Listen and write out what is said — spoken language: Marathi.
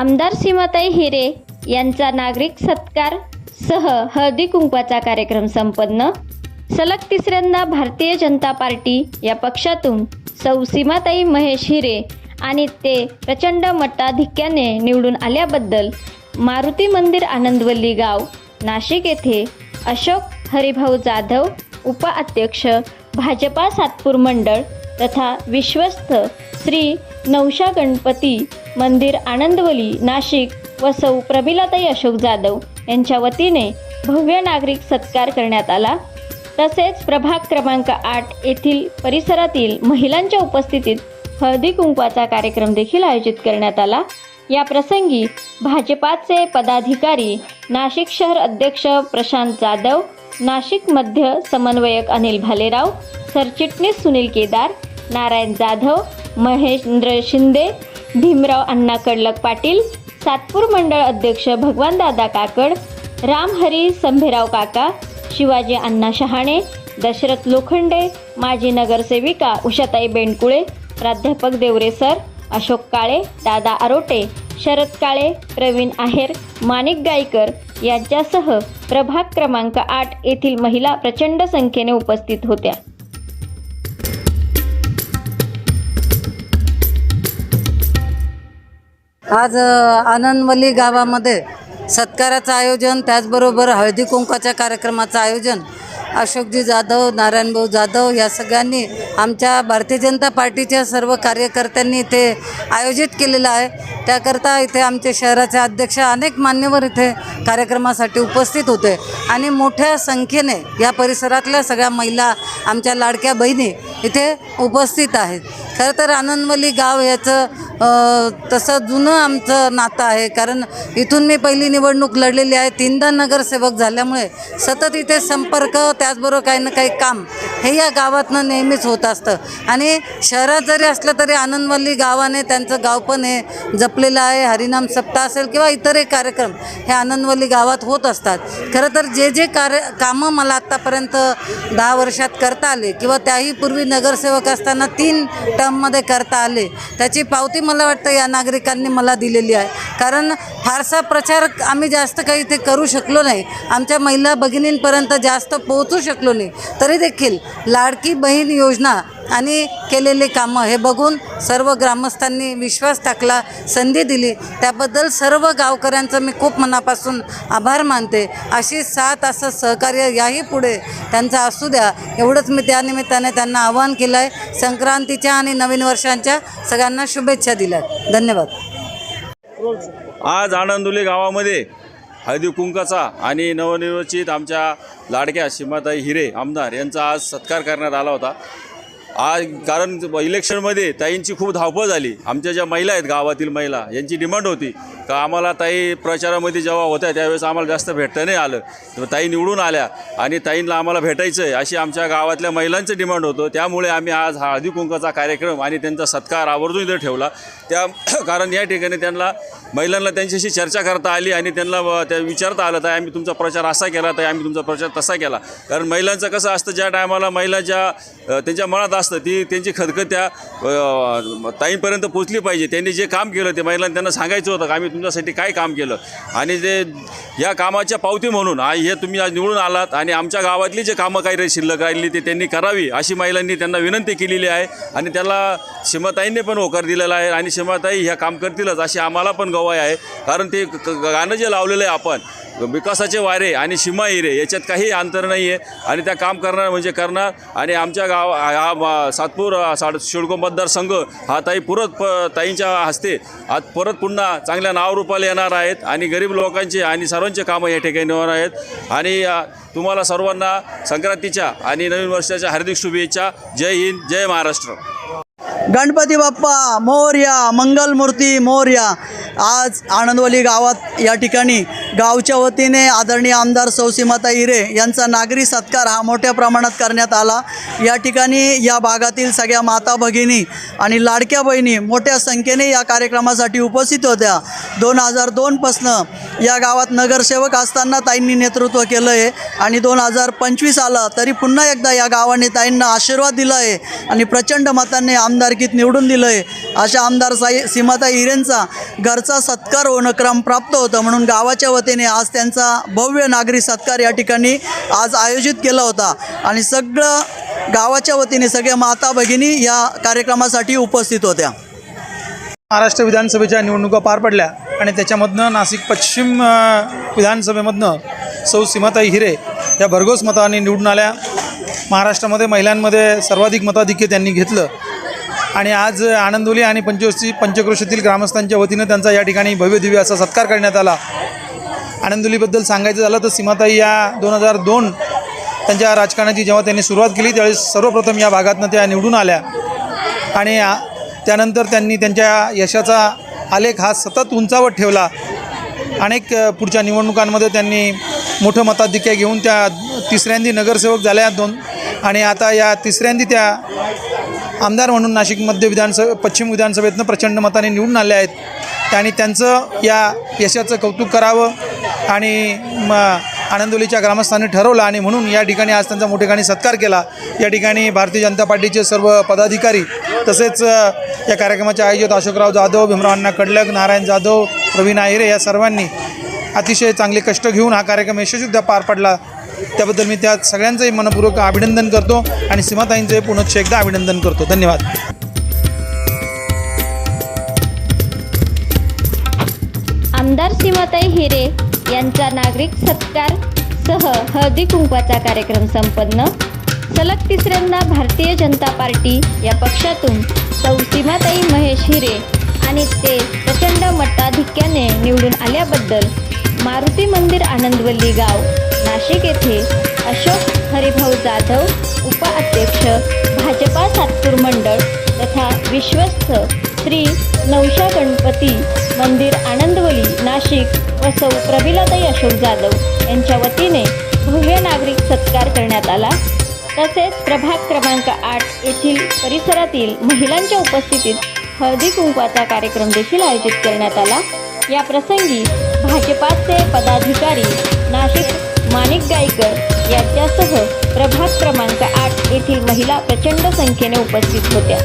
आमदार सीमाताई हिरे यांचा नागरिक सत्कार सह हळदी कुंकवाचा कार्यक्रम संपन्न. सलग तिसऱ्यांदा भारतीय जनता पार्टी या पक्षातून सौ सीमाताई महेश हिरे आणि ते प्रचंड मताधिक्याने निवडून आल्याबद्दल मारुती मंदिर आनंदवल्ली गाव नाशिक येथे अशोक हरिभाऊ जाधव उपाध्यक्ष भाजपा सातपूर मंडळ तथा विश्वस्त श्री नवशा गणपती मंदिर आनंदवली नाशिक व सौ प्रमिलाताई अशोक जाधव यांच्या वतीने भव्य नागरिक सत्कार करण्यात आला. तसेच प्रभाग क्रमांक आठ येथील परिसरातील महिलांच्या उपस्थितीत हळदी कुंकवाचा कार्यक्रम देखील आयोजित करण्यात आला. या प्रसंगी भाजपाचे पदाधिकारी नाशिक शहर अध्यक्ष प्रशांत जाधव नाशिक मध्य समन्वयक अनिल भालेराव सरचिटणीस सुनील केदार नारायण जाधव महेंद्र शिंदे भीमराव अण्णा कडलक पाटील सातपूर मंडळ अध्यक्ष भगवानदादा काकड रामहरी संभेराव काका शिवाजी अण्णा शहाणे दशरथ लोखंडे माजी नगरसेविका उषाताई बेंडकुळे प्राध्यापक देवरे सर अशोक काळे दादा आरोटे शरद काळे प्रवीण आहेर माणिक गायकर यांच्यासह प्रभाग क्रमांक आठ येथील महिला प्रचंड संख्येने उपस्थित होत्या. आज आनंदवली गावामध्ये सत्काराचं आयोजन त्याचबरोबर हळदी कुंकाच्या कार्यक्रमाचं आयोजन. अशोकजी जाधव नारायणभाऊ जाधव या सगळ्यांनी आमच्या भारतीय जनता पार्टीच्या सर्व कार्यकर्त्यांनी इथे आयोजित केलेलं आहे. त्याकरता इथे आमचे शहराचे अध्यक्ष अनेक मान्यवर इथे कार्यक्रमासाठी उपस्थित होते. आणि मोठ्या संख्येने या परिसरातल्या सगळ्या महिला आमच्या लाडक्या बहिणी इथे उपस्थित आहेत. खरं तर आनंदवली गाव याचं तसं जुनं आमचं नातं आहे. कारण इथून मी पहिली निवडणूक लढलेली आहे. तीनदा नगरसेवक झाल्यामुळे सतत इथे संपर्क त्याचबरोबर काही ना काही काम हे या गावातनं नेहमीच होत असतं. आणि शहरात जरी असलं तरी आनंदवली गावाने त्यांचं गाव पण हे जपलेलं आहे. हरिनाम सप्ताह असेल किंवा इतरही कार्यक्रम हे आनंदवली गावात होत असतात. खरं तर जे जे कार्य कामं मला आत्तापर्यंत दहा वर्षात करता आले किंवा त्याही पूर्वी नगरसेवक असताना तीन टर्ममध्ये करता आले त्याची पावती मला वाटतं या नागरिकांनी मला दिलेली आहे. कारण फारसा प्रचार आम्ही जास्त काही ते करू शकलो नाही. आमच्या महिला भगिनींपर्यंत जास्त पोहोचू शकलो नाही. तरी देखील लाडकी बहीण योजना आणि केलेले कामं हे बघून सर्व ग्रामस्थांनी विश्वास टाकला संधी दिली. त्याबद्दल सर्व गावकऱ्यांचं मी खूप मनापासून आभार मानते. अशी साथ असं सहकार्य याही पुढे त्यांचं असू द्या. एवढंच मी त्यानिमित्ताने त्यांना आवाहन केलं आहे संक्रांतीच्या आणि नवीन वर्षांच्या सगळ्यांना शुभेच्छा दिल्या धन्यवाद. आज आनंदुली गावामध्ये हळदी कुंकाचा आणि नवनिर्वचित आमच्या लाडक्या सीमाताई हिरे आमदार यांचा आज सत्कार करण्यात आला होता. आज कारण इलेक्शनमध्ये ताईंची खूप धावपळ झाली. आमच्या ज्या महिला आहेत गावातील महिला यांची डिमांड होती. का आम्हाला ताई प्रचारामध्ये जेव्हा होत्या त्यावेळेस आम्हाला जास्त भेटता नाही आलं. तर ताई निवडून आल्या आणि ताईंना आम्हाला भेटायचं आहे अशी आमच्या गावातल्या महिलांचं डिमांड होतं. त्यामुळे आम्ही आज हा हळदी कुंकाचा कार्यक्रम आणि त्यांचा सत्कार आवर्जून इथं ठेवला. त्या कारण या ठिकाणी त्यांना महिलांना त्यांच्याशी चर्चा करता आली आणि त्यांना त्या विचारता आलं तर आम्ही तुमचा प्रचार असा केला तर आम्ही तुमचा प्रचार तसा केला. कारण महिलांचं कसं असतं ज्या टायमाला महिला ज्या त्यांच्या मनात असतं ती त्यांची खदखद त्या ताईंपर्यंत पोचली पाहिजे. त्यांनी जे काम केलं ते महिलांना त्यांना सांगायचं होतं का आम्ही तुमच्यासाठी काय काम केलं? आणि ते या कामाच्या पावती म्हणून आ- हे तुम्ही आज निवडून आलात आणि आमच्या गावातली जे कामं काही शिल्लक राहिली ते त्यांनी करावी अशी महिलांनी त्यांना विनंती केलेली आहे. आणि त्याला सीमाताईंनी पण होकार दिलेला आहे आणि सीमाताई ह्या काम करतीलच अशी आम्हाला पण गवाय आहे. कारण ते गाणं जे लावलेलं आहे आपण विकासाचे वारे आणि सीमा हिरे याच्यात काही अंतर नाही आहे आणि त्या काम करणार म्हणजे करणार. आणि आमच्या गाव हा सातपूर साड शिडको मतदारसंघ हा ताई परत प ताईंच्या हस्ते आज परत पुन्हा चांगल्या नावरूपाला येणार आहेत. आणि गरीब लोकांचे आणि सर्वांचे कामं या ठिकाणी होणार आहेत. आणि तुम्हाला सर्वांना संक्रांतीच्या आणि नवीन वर्षाच्या हार्दिक शुभेच्छा. जय हिंद जय महाराष्ट्र. गणपती बाप्पा मोर्या मंगलमूर्ती मोर्या. आज आनंदवली गावात या ठिकाणी गावच्या वतीने आदरणीय आमदार सौसीमाता हिरे यांचा नागरी सत्कार हा मोठ्या प्रमाणात करण्यात आला. या ठिकाणी या भागातील सगळ्या माता भगिनी आणि लाडक्या बहिणी मोठ्या संख्येने या कार्यक्रमासाठी उपस्थित होत्या. दोन हजार दोनपासनं या गावात नगरसेवक असताना ताईंनी नेतृत्व केलं आहे आणि दोन हजार पंचवीस आलं तरी पुन्हा एकदा या गावाने ताईंना आशीर्वाद दिला आहे आणि प्रचंड मतांनी आमदारकीत निवडून दिलं आहे अशा आमदार साई सीमाता हिरेंचा घरचा सत्कार होणं क्रम प्राप्त होतं म्हणून गावाच्या वतीने आज त्यांचा भव्य नागरी सत्कार या ठिकाणी आज आयोजित केला होता. आणि सगळं गावाच्या वतीने सगळ्या माता भगिनी या कार्यक्रमासाठी उपस्थित होत्या. महाराष्ट्र विधानसभेच्या निवडणुका पार पडल्या आणि त्याच्यामधनं नाशिक पश्चिम विधानसभेमधनं सौ सीमाताई हिरे या भरघोस मताने निवडून आल्या. महाराष्ट्रामध्ये महिलांमध्ये सर्वाधिक मताधिक्य त्यांनी घेतलं. आणि आज आनंदोली आणि पंचवशी पंचक्रोशीतील ग्रामस्थांच्या वतीनं त्यांचा या ठिकाणी भव्य दिव्य असा सत्कार करण्यात आला. आनंदोलीबद्दल सांगायचं झालं तर सीमाताई या दोन हजार दोन त्यांच्या राजकारणाची जेव्हा त्यांनी सुरुवात केली त्यावेळेस सर्वप्रथम या भागातनं त्या निवडून आल्या. आणि त्यानंतर त्यांनी त्यांच्या यशाचा आलेख हा सतत उंचावत ठेवला. अनेक पुढच्या निवडणुकांमध्ये त्यांनी मोठं मताधिक्य घेऊन त्या तिसऱ्यांदी नगरसेवक झाल्या दोन. आणि आता या तिसऱ्यांदी त्या आमदार म्हणून नाशिक मध्य विधानसभा पश्चिम विधानसभेतनं प्रचंड मताने निवडून आले आहेत. आणि त्यांचं या यशाचं कौतुक करावं आणि म आनंदोलीच्या ग्रामस्थांनी ठरवलं आणि म्हणून या ठिकाणी आज त्यांचा मोठेखानी सत्कार केला. या ठिकाणी भारतीय जनता पार्टीचे सर्व पदाधिकारी तसेच या कार्यक्रमाचे आयोजित अशोकराव जाधव भीमरावांना कडलक नारायण जाधव प्रवीण आहिरे या सर्वांनी अतिशय चांगले कष्ट घेऊन हा कार्यक्रम यशस्वीरित्या पार पडला. त्याबद्दल मी त्या सगळ्यांचंही मनपूर्वक अभिनंदन करतो आणि सीमाताईंचंही पुनश्च एकदा अभिनंदन करतो. धन्यवाद. आमदार सीमाताई हिरे. यांचा नागरिक सत्कार सह हळदी कुंकवाचा कार्यक्रम संपन्न. सलग तिसऱ्यांदा भारतीय जनता पार्टी या पक्षातून सौ सीमाताई महेश हिरे आणि ते प्रचंड मताधिक्याने निवडून आल्याबद्दल मारुती मंदिर आनंदवल्ली गाव नाशिक येथे अशोक हरिभाऊ जाधव उपाध्यक्ष भाजपा सातपूर मंडळ तथा विश्वस्त श्री नवशा गणपती मंदिर आनंदवली नाशिक व सौ प्रभिलाताई अशोक जाधव यांच्या वतीने भव्य नागरिक सत्कार करण्यात आला. तसेच प्रभाग क्रमांक आठ येथील परिसरातील महिलांच्या उपस्थितीत हळदी कुंकवाचा कार्यक्रम देखील आयोजित करण्यात आला. या प्रसंगी भाजपाचे पदाधिकारी नाशिक माणिक गायकर यांच्यासह प्रभाग क्रमांक आठ येथील महिला प्रचंड संख्येने उपस्थित होत्या.